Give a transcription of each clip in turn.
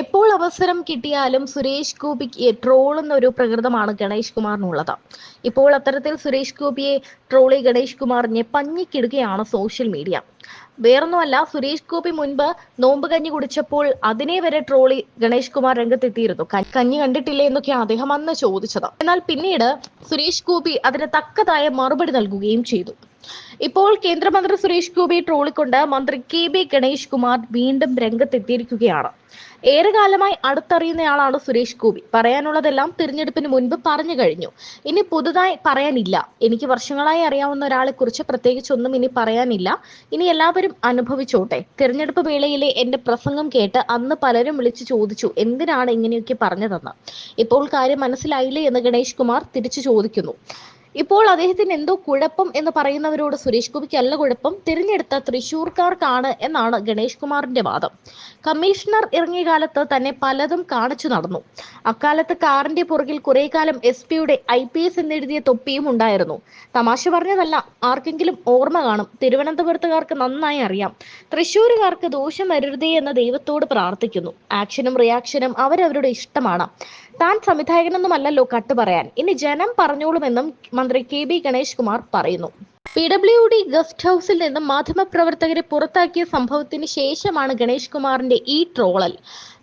എപ്പോൾ അവസരം കിട്ടിയാലും സുരേഷ് ഗോപിക്ക് ട്രോളുന്ന ഒരു പ്രകൃതമാണ് ഗണേഷ് കുമാറിനുള്ളത്. ഇപ്പോൾ അത്തരത്തിൽ സുരേഷ് ഗോപിയെ ട്രോളി ഗണേഷ് കുമാറിനെ പഞ്ഞിക്കിടുകയാണ് സോഷ്യൽ മീഡിയ വേറൊന്നുമല്ല സുരേഷ് ഗോപി മുൻപ് നോമ്പ് കഞ്ഞി കുടിച്ചപ്പോൾ അതിനെ വരെ ട്രോളി ഗണേഷ് കുമാർ രംഗത്തെത്തിയിരുന്നു. കഞ്ഞി കണ്ടിട്ടില്ലേ എന്നൊക്കെയാണ് അദ്ദേഹം അന്ന് ചോദിച്ചത്. എന്നാൽ പിന്നീട് സുരേഷ് ഗോപി അതിന് തക്കതായ മറുപടി നൽകുകയും ചെയ്തു. ഇപ്പോൾ കേന്ദ്രമന്ത്രി സുരേഷ് ഗോപിയെ ട്രോളിക്കൊണ്ട് മന്ത്രി കെ ബി ഗണേഷ് കുമാർ വീണ്ടും രംഗത്തെത്തിയിരിക്കുകയാണ്. ഏറെ കാലമായി അടുത്തറിയുന്നയാളാണ് സുരേഷ് ഗോപി. പറയാനുള്ളതെല്ലാം തിരഞ്ഞെടുപ്പിന് മുൻപ് പറഞ്ഞു കഴിഞ്ഞു. ഇനി പുതുതായി പറയാനില്ല. എനിക്ക് വർഷങ്ങളായി അറിയാവുന്ന ഒരാളെ കുറിച്ച് പ്രത്യേകിച്ച് ഒന്നും ഇനി പറയാനില്ല. ഇനി എല്ലാവരും അനുഭവിച്ചോട്ടെ. തിരഞ്ഞെടുപ്പ് വേളയിലെ എന്റെ പ്രസംഗം കേട്ട് അന്ന് പലരും വിളിച്ചു ചോദിച്ചു എന്തിനാണ് ഇങ്ങനെയൊക്കെ പറഞ്ഞതെന്ന്. ഇപ്പോൾ കാര്യം മനസ്സിലായില്ലേ എന്ന് ഗണേഷ് കുമാർ തിരിച്ചു ചോദിക്കുന്നു. ഇപ്പോൾ അദ്ദേഹത്തിന് എന്തോ കുഴപ്പം എന്ന് പറയുന്നവരോട് സുരേഷ് ഗോപിക്ക് അല്ല കുഴപ്പം. തിരഞ്ഞെടുത്ത തൃശൂർക്കാർക്കാണ് എന്നാണ് ഗണേഷ് കുമാറിന്റെ വാദം. കമ്മീഷണർ ഇറങ്ങിയ കാലത്ത് തന്നെ പലതും കാണിച്ചു നടന്നു. അക്കാലത്ത് കാറിന്റെ പുറകിൽ കുറെ കാലം എസ് പിയുടെ ഐ പി എസ് എന്നെഴുതിയ തൊപ്പിയും ഉണ്ടായിരുന്നു. തമാശ പറഞ്ഞതല്ല ആർക്കെങ്കിലും ഓർമ്മ കാണും. തിരുവനന്തപുരത്തുകാർക്ക് നന്നായി അറിയാം. തൃശ്ശൂരുകാർക്ക് ദോഷം വരരുതേ എന്ന് ദൈവത്തോട് പ്രാർത്ഥിക്കുന്നു. ആക്ഷനും റിയാക്ഷനും അവരവരുടെ ഇഷ്ടമാണ്. താൻ സംവിധായകനൊന്നുമല്ലല്ലോ കട്ട് പറയാൻ. ഇനി ജനം പറഞ്ഞോളുമെന്നും മന്ത്രി കെ ബി ഗണേഷ് കുമാർ പറയുന്നു. പി ഡബ്ല്യു ഡി ഗസ്റ്റ് ഹൗസിൽ നിന്നും മാധ്യമപ്രവർത്തകരെ പുറത്താക്കിയ സംഭവത്തിന് ശേഷമാണ് ഗണേഷ് കുമാറിന്റെ ഈ ട്രോളൽ.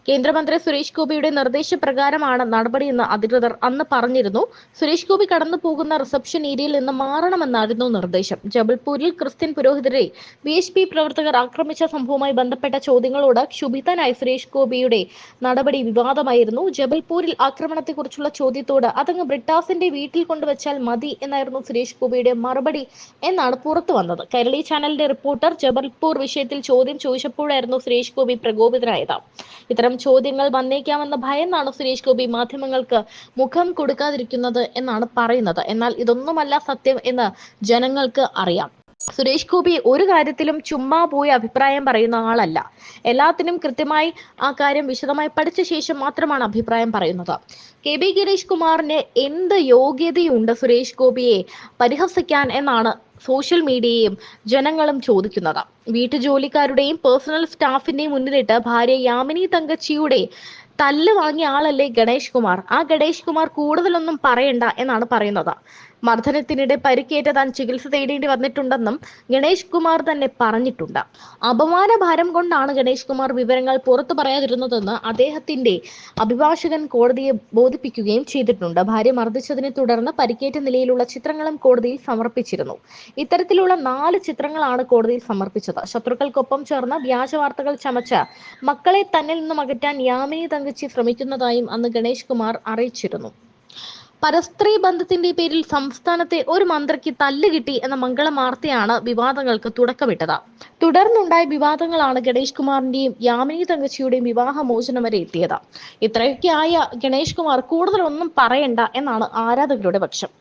കേന്ദ്രമന്ത്രി സുരേഷ് ഗോപിയുടെ നിർദ്ദേശപ്രകാരമാണ് നടപടിയെന്ന് അധികൃതർ അന്ന് പറഞ്ഞിരുന്നു. സുരേഷ് ഗോപി കടന്നു പോകുന്ന റിസപ്ഷൻ ഏരിയയിൽ നിന്ന് മാറണമെന്നായിരുന്നു നിർദ്ദേശം. ജബൽപൂരിൽ ക്രിസ്ത്യൻ പുരോഹിതരെ ബി എച്ച് പി പ്രവർത്തകർ ആക്രമിച്ച സംഭവവുമായി ബന്ധപ്പെട്ട ചോദ്യങ്ങളോട് ക്ഷുഭിതനായി സുരേഷ് ഗോപിയുടെ നടപടി വിവാദമായിരുന്നു. ജബൽപൂരിൽ ആക്രമണത്തെക്കുറിച്ചുള്ള ചോദ്യത്തോട് അതങ്ങ് ബ്രിട്ടാസിന്റെ വീട്ടിൽ കൊണ്ടുവച്ചാൽ മതി എന്നായിരുന്നു സുരേഷ് ഗോപിയുടെ മറുപടി എന്നാണ് പുറത്തു വന്നത്. കേരളി ചാനലിന്റെ റിപ്പോർട്ടർ ജബൽപൂർ വിഷയത്തിൽ ചോദ്യം ചോദിച്ചപ്പോഴായിരുന്നു സുരേഷ് ഗോപി പ്രകോപിതനായത്. ഇത്തരം ചോദ്യങ്ങൾ വന്നേക്കാമെന്ന ഭയന്നാണ് സുരേഷ് ഗോപി മാധ്യമങ്ങൾക്ക് മുഖം കൊടുക്കാതിരിക്കുന്നത് എന്നാണ് പറയുന്നത്. എന്നാൽ ഇതൊന്നുമല്ല സത്യം എന്ന് ജനങ്ങൾക്ക് അറിയാം. സുരേഷ് ഗോപി ഒരു കാര്യത്തിലും ചുമ്മാ പോയി അഭിപ്രായം പറയുന്ന ആളല്ല. എല്ലാത്തിനും കൃത്യമായി ആ കാര്യം വിശദമായി പഠിച്ച ശേഷം മാത്രമാണ് അഭിപ്രായം പറയുന്നത്. കെ ബി ഗിരീഷ് കുമാറിന് എന്ത് യോഗ്യതയുണ്ട് സുരേഷ് ഗോപിയെ പരിഹസിക്കാൻ എന്നാണ് സോഷ്യൽ മീഡിയയും ജനങ്ങളും ചോദിക്കുന്നത്. വീട്ടുജോലിക്കാരുടെയും പേഴ്സണൽ സ്റ്റാഫിന്റെയും മുന്നിലിട്ട് ഭാര്യ യാമിനി തങ്കച്ചിയുടെ തല്ല് വാങ്ങിയ ആളല്ലേ ഗണേഷ് കുമാർ? ആ ഗണേഷ് കുമാർ കൂടുതലൊന്നും പറയണ്ട എന്നാണ് പറയുന്നത്. മർദ്ദനത്തിനിടെ പരിക്കേറ്റ താൻ ചികിത്സ തേടേണ്ടി വന്നിട്ടുണ്ടെന്നും ഗണേഷ് കുമാർ തന്നെ പറഞ്ഞിട്ടുണ്ട്. അപമാന ഭാരം കൊണ്ടാണ് ഗണേഷ് കുമാർ വിവരങ്ങൾ പുറത്തു പറയാതിരുന്നതെന്ന് അദ്ദേഹത്തിന്റെ അഭിഭാഷകൻ കോടതിയെ ബോധിപ്പിക്കുകയും ചെയ്തിട്ടുണ്ട്. ഭാര്യ മർദ്ദിച്ചതിനെ തുടർന്ന് പരിക്കേറ്റ നിലയിലുള്ള ചിത്രങ്ങളും കോടതിയിൽ സമർപ്പിച്ചിരുന്നു. ഇത്തരത്തിലുള്ള നാല് ചിത്രങ്ങളാണ് കോടതിയിൽ സമർപ്പിച്ചത്. ശത്രുക്കൾക്കൊപ്പം ചേർന്ന് വ്യാജ വാർത്തകൾ ചമച്ച് മക്കളെ തന്നിൽ നിന്നും അകറ്റാൻ യാമിനി തങ്കച്ചി ശ്രമിക്കുന്നതായും അന്ന് ഗണേഷ് കുമാർ അറിയിച്ചിരുന്നു. പരസ്ത്രീ ബന്ധത്തിന്റെ പേരിൽ സംസ്ഥാനത്തെ ഒരു മന്ത്രിക്ക് തല്ല് കിട്ടി എന്ന മംഗളം വാർത്തയാണ് വിവാദങ്ങൾക്ക് തുടക്കമിട്ടത്. തുടർന്നുണ്ടായ വിവാദങ്ങളാണ് ഗണേഷ് കുമാറിന്റെയും യാമിനി തങ്കച്ചിയുടെയും വിവാഹമോചനം വരെ എത്തിയത്. ഇത്രയൊക്കെ ആയ ഗണേഷ് കുമാർ കൂടുതലൊന്നും പറയണ്ട എന്നാണ് ആരാധകരുടെ പക്ഷം.